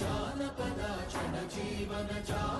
जानपद च जीवन च